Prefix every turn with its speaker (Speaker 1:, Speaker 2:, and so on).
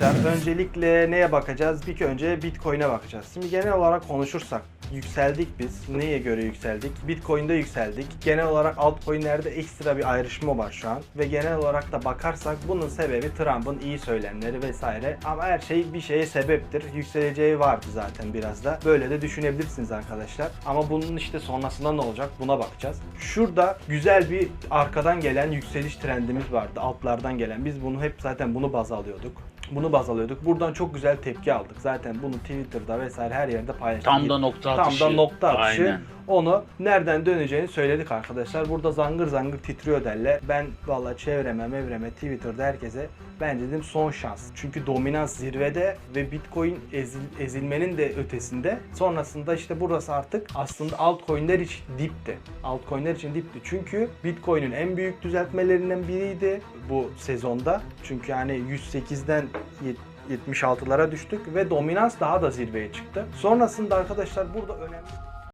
Speaker 1: Öncelikle neye bakacağız? Bir önce Bitcoin'e bakacağız. Şimdi genel olarak konuşursak yükseldik biz. Neye göre yükseldik? Bitcoin'de yükseldik. Genel olarak altcoin'lerde ekstra bir ayrışma var şu an. Ve genel olarak da bakarsak bunun sebebi Trump'ın iyi söylemleri vesaire. Ama her şey bir şeye sebeptir. Yükseleceği vardı zaten biraz da. Böyle de düşünebilirsiniz arkadaşlar. Ama bunun işte sonrasında ne olacak? Buna bakacağız. Şurada güzel bir arkadan gelen yükseliş trendimiz vardı. Altlardan gelen. Biz bunu hep zaten bunu baz alıyorduk. Bunu baz alıyorduk. Buradan çok güzel tepki aldık. Zaten bunu Twitter'da vesaire her yerde paylaştık.
Speaker 2: Tam da nokta
Speaker 1: Tam da nokta atışı.
Speaker 2: Aynen.
Speaker 1: Onu nereden döneceğini söyledik arkadaşlar. Burada zangır zangır titriyor derler. Ben valla çevreme mevreme Twitter'da herkese ben dedim son şans. Çünkü dominans zirvede ve Bitcoin ezil- ezilmenin de ötesinde. Sonrasında işte burası artık aslında altcoin'ler için dipti. Altcoin'ler için dipti. Çünkü Bitcoin'in en büyük düzeltmelerinden biriydi bu sezonda. Çünkü yani 108'den 76'lara düştük ve dominans daha da zirveye çıktı. Sonrasında arkadaşlar burada önemli